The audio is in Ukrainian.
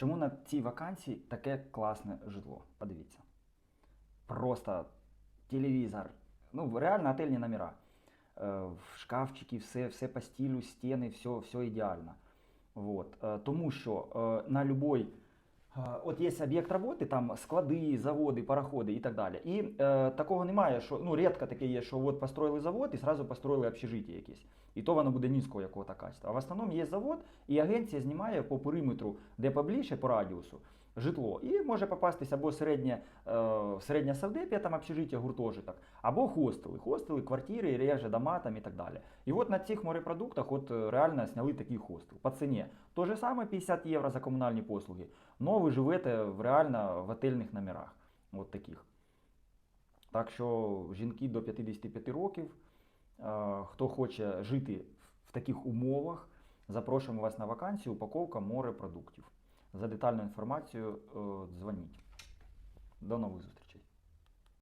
Чому на цій вакансії таке класне житло? Подивіться. Просто телевізор. Ну, реально отельні номера. Е, шкафчики, все, все по стилю, стіни, все, все ідеально. Вот. Е, Тому що е, на Е, От є об'єкт роботи, там склади, заводи, пароходи і так далі. І е, такого немає, що ну рідко таке є, що от построїли завод і зразу построїли общежиття якесь. І то воно буде низького якого качества. А в основному є завод, і агенція знімає по периметру, де поближче, по радіусу, житло. І може попастись або середнє, е, середня савдепія, там общежиття, гуртожиток, або хостели. Хостели, квартири, реже дома там і так далі. І от на цих морепродуктах от е, реально зняли такий хостел по ціні. То же саме 50 євро за комунальні послуги. Но ви живете в, реально в готельних номерах. От таких. Так що жінки до 55 років, е, хто хоче жити в таких умовах, запрошуємо вас на вакансію упаковка морепродуктів. За детальну інформацію е, дзвоніть. До нових зустрічей.